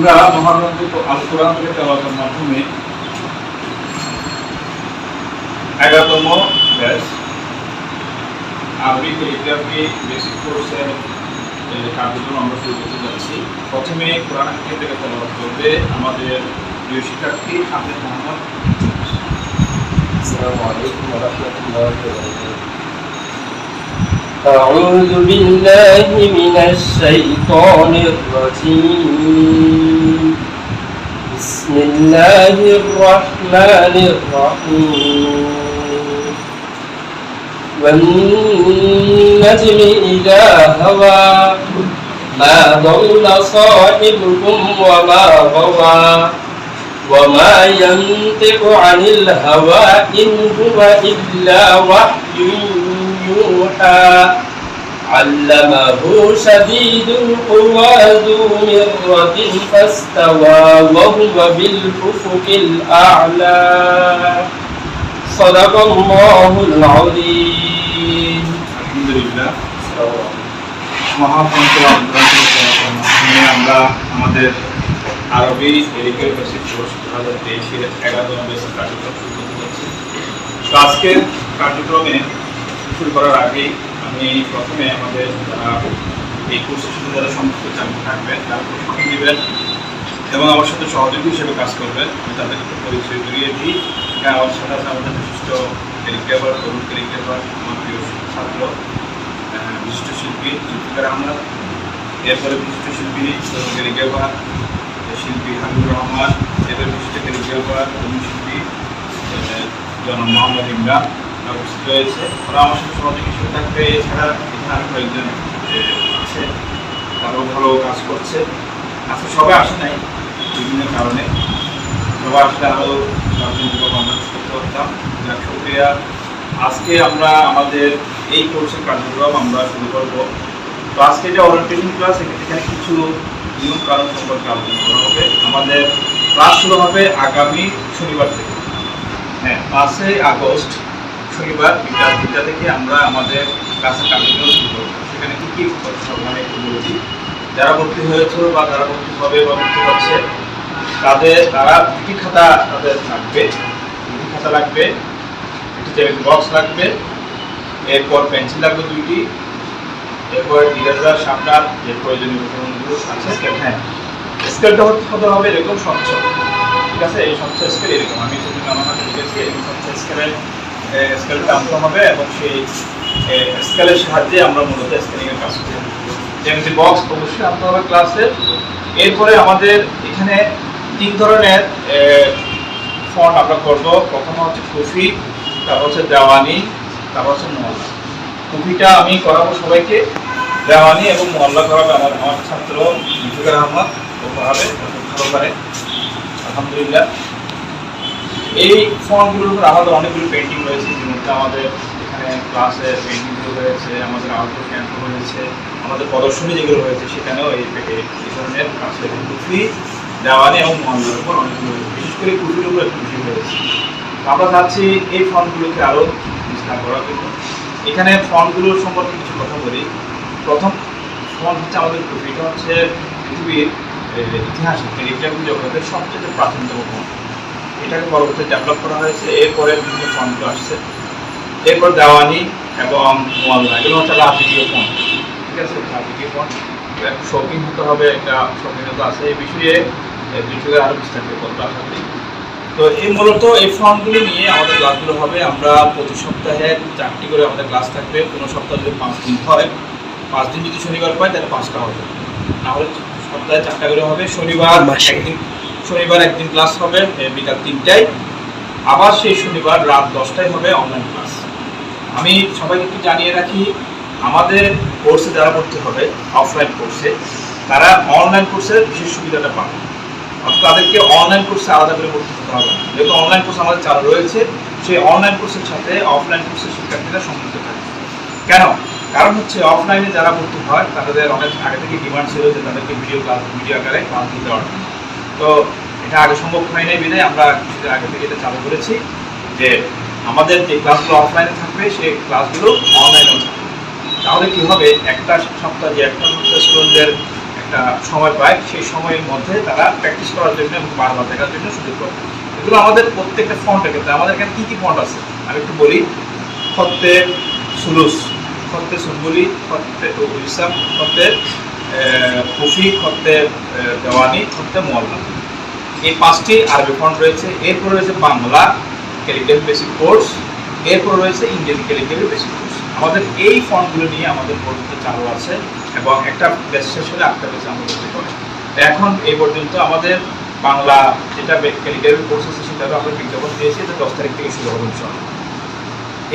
আমরা মহাগ্রন্থ আল কোরআন থেকে তেলাওয়াতের মাধ্যমে এগারোতম ব্যাস আরবিতে ইতিহাসে বেসিক কোর্সের কার্যক্রম আমরা শুরু করতে যাচ্ছি। প্রথমে কোরআন থেকে তেলাওয়াত করবে আমাদের প্রিয় শিক্ষার্থী হাফেজ মোহাম্মদ। আসসালামু আলাইকুম ওয়া أعوذ بالله من الشيطان الرجيم. بسم الله الرحمن الرحيم. والنجم إذا هوى ما ضل صاحبكم وما غوى. وما ينطق عن الهوى إن هو إلا وحي يوحى علمه شديد القوى ذو مرة فاستوى وهو بالأفق الأعلى صدق الله العظيم আলহামদুলিল্লাহ মহাগ্রন্থ আল কোরআন থেকে তেলাওয়াতের মাধ্যমে আমরা আমাদের আরবি এরিকের বেসিক কোর্স দু হাজার তেইশের এগারোতম বেসিক কার্যক্রম শুরু করতে যাচ্ছি তো আজকের কার্যক্রমে শুরু করার আগেই আমি প্রথমে আমাদের যারা এই কোর্সের সাথে যারা সম্পৃক্ত চাকরি থাকবেন, তারা প্রশিক্ষণ নেবেন এবং আমার সাথে সহযোগী হিসেবে কাজ করবেন। আমি তাদেরকে পরিচয় করিয়ে দিই। আমার সাথে আছে আমাদের বিশিষ্ট ক্যারিকেভার তরুণ ক্যারিকেভার আমার প্রিয় ছাত্র বিশিষ্ট শিল্পী জুলফিকার আহমদ। এরপরে বিশিষ্ট শিল্পী তরুণ ক্যারিকেভার শিল্পী হাবিবুর রহমান। এদের বিশিষ্ট ক্যারিকেভার তরুণ শিল্পী জনাব মোহাম্মদ ইমরান। উপস্থিত রয়েছে। ওরা আমার সাথে সহযোগী হিসেবে থাকবে। এছাড়া এখানে আরও কয়েকজন আছে। তারাও ভালো কাজ করছে। আজকে সবাই আসে নাই বিভিন্ন কারণে। সবাই আসলে আরও আমরা করতে পারতাম। যাক, শুক্রিয়া। আজকে আমরা আমাদের এই কোর্সের কার্যক্রম আমরা শুরু করব। তো আজকে যে ওরিয়েন্টেশন ক্লাস এখানে কিছু নিয়ম কারণ সম্পর্কে আলোচনা করা হবে। আমাদের ক্লাস শুরু হবে আগামী শনিবার থেকে। হ্যাঁ পাঁচই আগস্ট শনিবার বিকাল তিনটা থেকে আমরা আমাদের ক্লাসের কার্যক্রম শুরু সেখানে কী কী আমি একটু বলেছি। যারা ভর্তি হয়েছে বা যারা ভর্তি হবে বা ভর্তি হচ্ছে, তাদের, তারা দুটি খাতা তাদের লাগবে। দুটি খাতা লাগবে, একটি জ্যামিতি বক্স লাগবে, এরপর পেন্সিল লাগবে দুইটি, এরপর ইরেজার শার্পনার যে প্রয়োজনীয় উপকরণগুলো আছে হ্যাঁ স্কেলটা হতে হবে? এরকম স্বচ্ছ ঠিক আছে? এই স্বচ্ছ স্কেল এরকম। আমি সেদিন আমার হাতে লিখেছি এরকম স্বচ্ছ স্কেলের স্কেলটা আনতে হবে এবং সেই স্কেলের সাহায্যে আমরা মূলত স্কেলিংয়ের কাজ করি। জ্যামিতি বক্স অবশ্যই আনতে হবে ক্লাসে এরপরে আমাদের এখানে তিন ধরনের ফন্ট আমরা করব। প্রথম হচ্ছে কফি তারপর হচ্ছে দেওয়ানি, তারপর হচ্ছে মহল্লা। কফিটা আমি করাবো সবাইকে। দেওয়ানি এবং মহল্লা করাবে আমার আমার ছাত্র মিঠুকার আহমদ ও করাবে ভালো পারে আলহামদুলিল্লাহ। এই ফর্মগুলোর উপর আমাদের অনেকগুলো পেন্টিং রয়েছে যে মধ্যে আমাদের এখানে ক্লাসে পেন্টিংগুলো হয়েছে আমাদের আউটডোর ক্যাম্প হয়েছে আমাদের প্রদর্শনী যেগুলো হয়েছে সেখানেও এই এই ধরনের কাজ হয়েছে কুফি দেওয়ানি এবং মহল্লার উপর অনেকগুলো বিশেষ করে কুফির উপর একটু বেশি হয়েছে আমরা চাচ্ছি এই ফর্মগুলোকে আরও বিস্তার করার জন্য এখানে ফর্মগুলোর সম্পর্কে কিছু কথা বলি প্রথম ফর্ম হচ্ছে আমাদের কুফি এটা হচ্ছে পৃথিবীর ইতিহাসে টেলিগ্রাফি জগতের সবচেয়ে প্রাচীনতম ফর্ম এটাকে পরবর্তী ডেভেলপ করা হয়েছে। এরপরে বিভিন্ন ফর্মগুলো আসছে। এরপর দেওয়ানি এবং মোয়াল্লা এগুলো হচ্ছে রাজকীয় ফন্ট ঠিক আছে? রাজকীয় ফন্ট একটু শৌখিন হতে হবে একটা শৌখিনতা আছে। এই বিষয়ে দুটোকে আরও বিস্তারিত করব আশা করি। তো এই মূলত এই ফর্মগুলো নিয়ে আমাদের ক্লাসগুলো হবে। আমরা প্রতি সপ্তাহে চারটি করে আমাদের ক্লাস থাকবে। কোনো সপ্তাহ যদি পাঁচ দিন হয় পাঁচ দিন যদি শনিবার পাই তাহলে পাঁচটা হবে। নাহলে সপ্তাহে চারটা করে হবে। শনিবার। একদিন শনিবার একদিন ক্লাস হবে বিকাল তিনটায়। আবার সেই শনিবার রাত দশটায় হবে অনলাইন ক্লাস আমি সবাইকে একটু জানিয়ে রাখি, আমাদের কোর্সে যারা ভর্তি হবে অফলাইন কোর্সে তারা অনলাইন কোর্সের বিশেষ সুবিধাটা পাবে। অর্থাৎ তাদেরকে অনলাইন কোর্সে আলাদা করে হতে হবে না। যেহেতু অনলাইন কোর্স আমাদের চালু রয়েছে, সেই অনলাইন কোর্সের সাথে অফলাইন কোর্সের শিক্ষার্থীরা সম্পৃক্ত থাকে কেন? কারণ হচ্ছে অফলাইনে যারা ভর্তি হয়, তাদের অনেক আগে থেকে ডিমান্ড ছিল যে তাদেরকে ভিডিও ক্লাস ভিডিও আকারে ক্লাস দিতে জন্য। তো এটা আগে সম্ভব হয় নাই বিধায় আমরা কিছুদিন আগে থেকে এটা চালু করেছি যে আমাদের যে ক্লাসগুলো অফলাইনে থাকবে সেই ক্লাসগুলো অনলাইনেও থাকবে। তাহলে কী হবে? একটা সপ্তাহ যে একটা সপ্তাহ স্টুডেন্টদের একটা সময় পায় সেই সময়ের মধ্যে তারা প্র্যাকটিস করার জন্য এবং বারবার দেখার জন্য সুযোগ পায়। এগুলো আমাদের প্রত্যেকটা ফন্টের ক্ষেত্রে। আমাদের এখানে কী কী ফন্ট আছে? আমি একটু বলি খত্তে সুলুস খত্তে সুম্বুলি খত্তে ইসলাম খত্তে কফি খত্তে আহ, দেওয়ানি খত্তে মোয়াল্লা এই পাঁচটি আরবি ফন্ট রয়েছে। এরপর রয়েছে বাংলা ক্যালিগ্রাফি বেসিক কোর্স এরপর রয়েছে ইংরেজি ক্যালিগ্রাফি বেসিক কোর্স আমাদের এই ফন্টগুলো নিয়ে আমাদের পর্যন্ত চালু আছে এবং একটা ব্যাচ শেষ হলে আটটা ব্যাচ আমাদের হতে পারে এখন এই পর্যন্ত আমাদের বাংলা যেটা ক্যালিগ্রাফি কোর্স আছে সেটারও আমরা বিজ্ঞাপন দিয়েছি, এটা দশ তারিখ থেকে শুরু হবে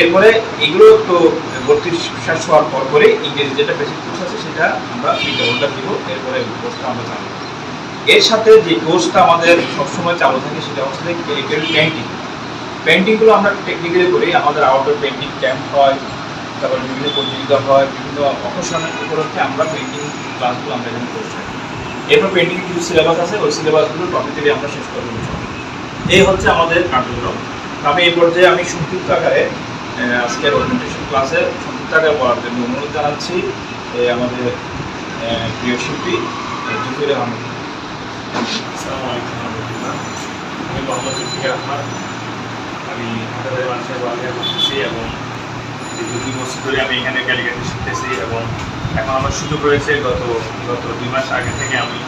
এরপরে এগুলো একটু ভর্তি শেষ হওয়ার পর পরে ইংরেজি যেটা বেসিক কোর্স আছে সেটা আমরা বিজ্ঞাপনটা দিব, এরপরে কোর্সটা আমরা করব। এর সাথে যে কোর্সটা আমাদের সবসময় চালু থাকে সেটা হচ্ছে ক্যারিক্যাল পেন্টিং পেন্টিংগুলো আমরা টেকনিক্যালি করি, আমাদের আউটডোর পেন্টিং ক্যাম্প হয়, তারপর বিভিন্ন প্রতিযোগিতা হয়, বিভিন্ন অকেশনের উপলক্ষে আমরা পেন্টিং ক্লাসগুলো আমরা এখানে করে থাকি এরপর পেন্টিং কিছু সিলেবাস আছে, ওই সিলেবাসগুলো টপিক্যালি আমরা শেষ করব। এই হচ্ছে আমাদের কার্যক্রম। আমি এই পর্যায়ে আমি সংক্ষিপ্ত আকারে আজকের ওরিয়েন্টেশন ক্লাসে সংক্ষিপ্ত আকারে বলার জন্য অনুরোধ জানাচ্ছি আমাদের প্রিয় শিল্পী জুফির আহমেদ। আমি মোহাম্মদ জুলফিকার এবং দীর্ঘ দুই বছর আমি এখানে ক্যালিগ্রাফি শিখতেছি এবং এখন আমার সুযোগ রয়েছে গত গত দুই মাস আগে থেকে আমি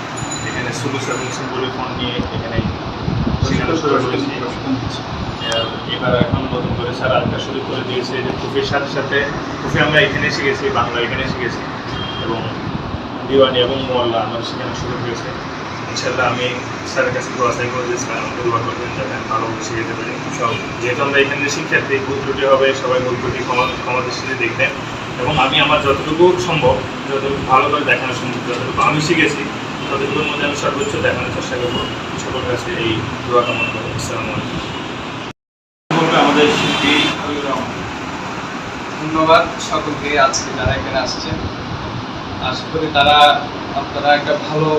এখানে সুলুস এবং সিম্বলি ফোন নিয়ে এখানে শেখানো শুরু করেছি এবার এখন নতুন করে স্যার আরেকটা শুরু করে দিয়েছে যে কুফির সাথে সাথে কুফি আমরা এখানে শিখেছি বাংলা এখানে শিখেছি এবং দিওয়ানি এবং মোয়াল্লা আমার সেখানে শুরু হয়েছে ইনশাল্লাহ আমি স্যারের কাছে দোয়া চাই করে যে স্যার আমাকে দোয়া করবেন যাতে আমি ভালো যেতে পারি। সব, যেহেতু আমরা এখানে শিক্ষার্থী, ভুল ত্রুটি হবে, সবাই ভুল ত্রুটি ক্ষমা ক্ষমা দৃষ্টিতে দেখবেন। এবং আমি আমার যতটুকু সম্ভব, যতটুকু ভালো করে দেখানো সম্ভব, যতটুকু আমি শিখেছি, ততটুকুর মধ্যে আমি সর্বোচ্চ দেখানোর চেষ্টা করব। সকলের কাছে এই দোয়া কামনা করব। আসসালামু আলাইকুম। আমাদের ধন্যবাদ সকলকে আজকে যারা এখানে আসছেন। আশা করি তারা, আপনারা একটা ভালো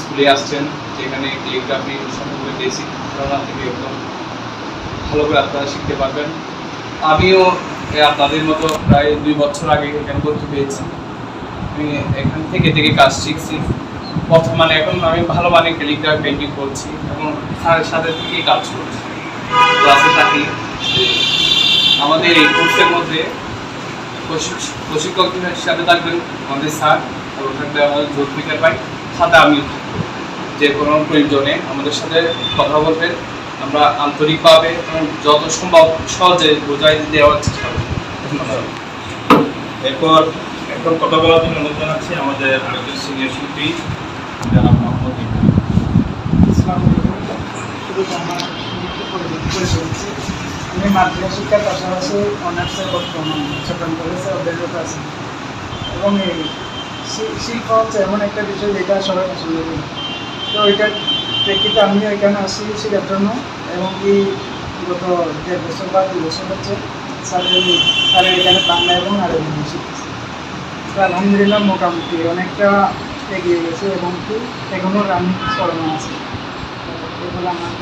স্কুলে আসছেন, যেখানে ক্যালিগ্রাফি সম্পর্কে বেসিক ধারণা থেকে একদম ভালো করে আপনারা শিখতে পারবেন। আমিও আপনাদের মতো প্রায় দুই বছর আগে এখানে ভর্তি পেয়েছি আমি এখান থেকে থেকে কাজ শিখছি। প্রথম মানে এখন আমি ভালো মানে ক্যালিগ্রাফি পেন্টিং করছি এবং স্যারের সাথে থেকেই কাজ করছি। ক্লাসে থাকি। আমাদের এই কোর্সের মধ্যে প্রশিক্ষক হিসাবে থাকবেন আমাদের স্যার, এবং থাকবে আমাদের জোরফিকার ভাই। সাথে আমি থাকব। যে কোনো প্রয়োজনে আমাদের সাথে কথা বলবেন। আমরা আন্তরিকভাবে এবং যত সম্ভব সহজে বোঝাই দেওয়ার চেষ্টা করব। ধন্যবাদ। এরপর এখন কথা বলার জন্য অনুরোধ জানাচ্ছি আমাদের আরেকজন সিনিয়র শিল্পী মোহাম্মদ আমি মাধ্যমিক শিক্ষার পাশাপাশি অনার্সের বর্তমান চট্টগ্রাম কলেজে অধ্যয়নরত আছি। এবং এই শিল্প হচ্ছে এমন একটা বিষয় যেটা সবাই পছন্দ করে। তো ওইটার প্রেক্ষিতে আমিও এখানে আসি শেখার জন্য, এবং কি গত দেড় বছর বা দু বছর হচ্ছে স্যারের স্যারের এখানে বাংলা এবং আরবি নিয়ে শিখতেছি তো আলহামদুলিল্লাহ মোটামুটি অনেকটা এগিয়ে গেছে এবং কি এখনও রানিং চলমান আছে। এগুলো আমার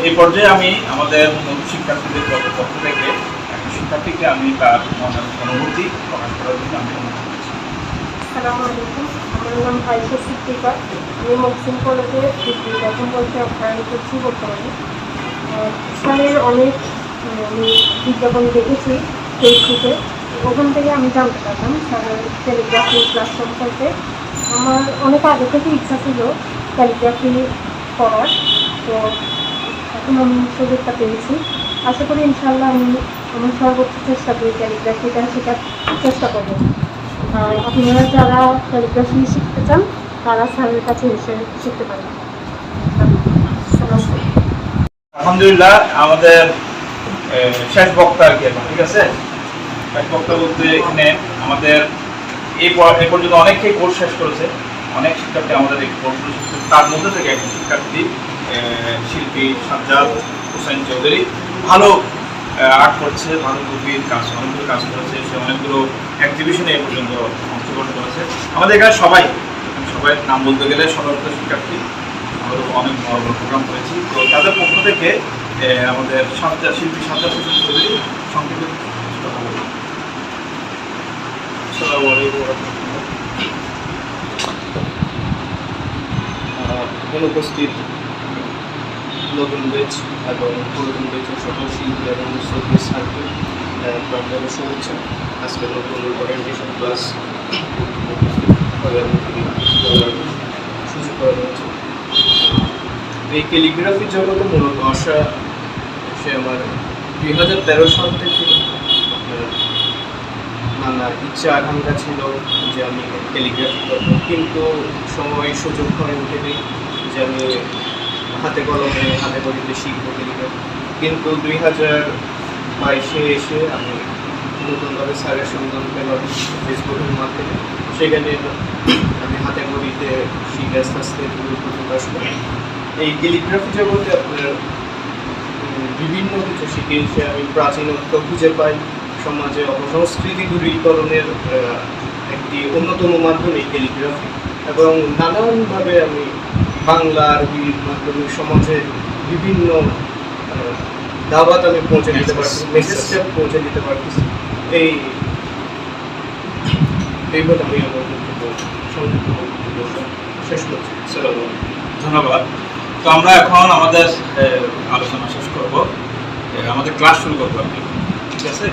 এই- পর্যায়ে আমি আমাদের শিক্ষার্থীদের পক্ষ- থেকে একটা শিক্ষার্থীকে আমি তার অনুভূতি প্রকাশ করার জন্য আমি আসসালামু আলাইকুম। আমার নাম ফাইসা সিদ্দিকা। আমি মকসিম কলেজে প্রথম বলতে অধ্যয়ন করছি বর্তমানে। স্যারের অনেক আমি বিজ্ঞাপন দেখেছি ফেসবুকে। ওখান থেকে আমি জানতে পারলাম স্যারের ক্যালিগ্রাফি ক্লাস সম্পর্কে আমার অনেক আগে থেকে ইচ্ছা ছিল ক্যালিগ্রাফি করার। তো এখন আমি সুযোগটা পেয়েছি। আশা করি ইনশাল্লাহ আমি আমার সর্বোচ্চ চেষ্টা করি ক্যালিগ্রাফিটা শেখার চেষ্টা করব। আপনারা যারা ক্যালিগ্রাফি শিখতে চান, তারা স্যারের কাছে এসে শিখতে পারেন। আলহামদুলিল্লাহ, আমাদের শেষ বক্তা আর কি ঠিক আছে? শেষ বক্তা বলতে এখানে আমাদের এই পর্যন্ত অনেকেই কোর্স শেষ করেছে। অনেক শিক্ষার্থী আমাদের এই কোর্সগুলো তার মধ্যে থেকে একজন শিক্ষার্থী শিল্পী সাজ্জাদ হোসেন চৌধুরী। ভালো আর্ট করছে ভালো কাজ অনেকগুলো কাজ করেছে সে অনেকগুলো এক্সিবিশনে এ পর্যন্ত অংশগ্রহণ করেছে আমাদের এখানে সবাই সবাই নাম বলতে গেলে সদর্থ শিক্ষার্থী আমরা অনেক বড় বড় প্রোগ্রাম করেছি তো তাদের পক্ষ থেকে আমাদের সাজ্জা শিল্পী সাজ্জাদ হোসেন চৌধুরী সংক্ষেপে কিছু কথা বলবেন। আসসালামু আলাইকুম রহমতুল্লাহ। আহ, এখানে উপস্থিত নতুন বেচ এবং পুরাতন বেচের সকল শিল্পী এবং শ্রদ্ধেয় ছাত্রী প্রাণদানের শুভেচ্ছা আজকে নতুন ওরিয়েন্টেশন ক্লাস সুযোগ করা হয়েছে এই ক্যালিগ্রাফি জগতে মূলত আসা সে আমার দুই হাজার তেরো সাল থেকে নানা ইচ্ছা আকাঙ্ক্ষা ছিল যে আমি ক্যালিগ্রাফি করব। কিন্তু সময় সুযোগ হয়ে ওঠেনি যে আমি হাতে কলমে, হাতে কলিতে শিখব ক্যালিগ্রাফি কিন্তু দুই হাজার বাইশে এসে আমি নতুনভাবে স্যারের সন্ধান পেলাম ফেসবুকের মাধ্যমে। সেখানে আমি হাতে কলিতে শিখে আস্তে আস্তে প্রকাশ করি। এই ক্যালিগ্রাফি জগতে আপনার বিভিন্ন কিছু শিখিয়েছে। আমি প্রাচীনত্ব খুঁজে পাই। সমাজে অপসংস্কৃতি দূরীকরণের একটি অন্যতম মাধ্যম এই ক্যালিগ্রাফি এবং নানানভাবে আমি বাংলা আরবির মাধ্যমে সমাজে বিভিন্ন দাওয়াত আমি পৌঁছে দিতে পারছি মেসেজটা পৌঁছে দিতে পারতেছি এই এই বলে আমি আমার বক্তব্য শেষ করছি। ধন্যবাদ। তো আমরা এখন আমাদের আলোচনা শেষ করব। আমাদের ক্লাস শুরু করব আপনি। ঠিক আছে?